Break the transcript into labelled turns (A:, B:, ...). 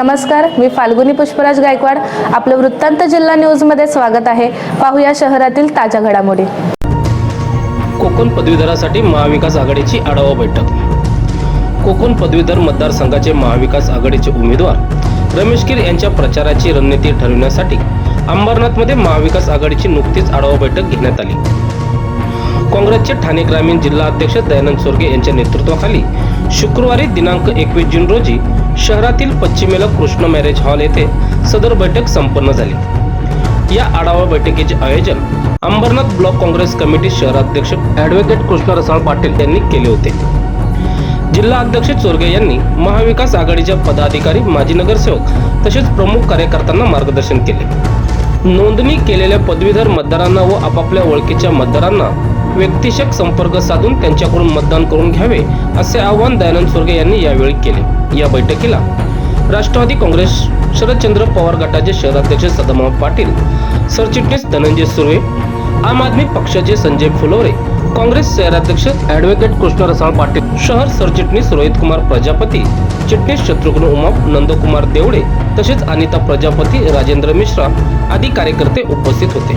A: नमस्कार मी फाल्गुनी पुष्पराज गायकवाड. आपलं वृत्तांत जिल्हा न्यूजमध्ये स्वागत आहे. पाहूया शहरातील ताज्या घडामोडी.
B: कोकण पदवीधरासाठी महाविकास आघाडीची आढावा बैठक. कोकण पदवीधर मतदारसंघाचे महाविकास आघाडीचे उमेदवार रमेश कीर यांच्या प्रचाराची रणनीती ठरविण्यासाठी अंबरनाथमध्ये महाविकास आघाडीची नुकतीच आढावा बैठक घेण्यात आली. काँग्रेसचे ठाणे ग्रामीण जिल्हा अध्यक्ष दयानंद सोरगे यांच्या नेतृत्वाखाली शुक्रवारी दिनांक एकवीस जून रोजी शहरातील पश्चिमेला कृष्ण मॅरेज हॉल येथे सदर बैठक संपन्न झाली. या आढावा बैठकीचे आयोजन अंबरनाथ ब्लॉक काँग्रेस कमिटी शहराध्यक्ष ॲडव्होकेट कृष्ण रसाळ पाटील यांनी केले होते. जिल्हा अध्यक्ष चोरगे यांनी महाविकास आघाडीच्या पदाधिकारी माजी नगरसेवक तसेच प्रमुख कार्यकर्त्यांना मार्गदर्शन केले. नोंदणी केलेल्या पदवीधर मतदारांना व आपापल्या ओळखीच्या मतदारांना व्यक्तिशक संपर्क साधून त्यांच्याकडून मतदान करून घ्यावे असे आवाहन दयानंद सोरगे यांनी यावेळी केले. या बैठकीला राष्ट्रवादी काँग्रेस शरदचंद्र पवार गटाचे शहराध्यक्ष सदाभाऊ पाटील सरचिटणीस धनंजय सुर्वे आम आदमी पक्षाचे संजय फुलोरे काँग्रेस शहराध्यक्ष ॲडव्होकेट कृष्ण रसाळ पाटील शहर सरचिटणीस रोहित कुमार प्रजापती चिटणीस शत्रुघ्न उमा नंदकुमार देवडे तसेच अनिता प्रजापती राजेंद्र मिश्रा आदी कार्यकर्ते उपस्थित होते.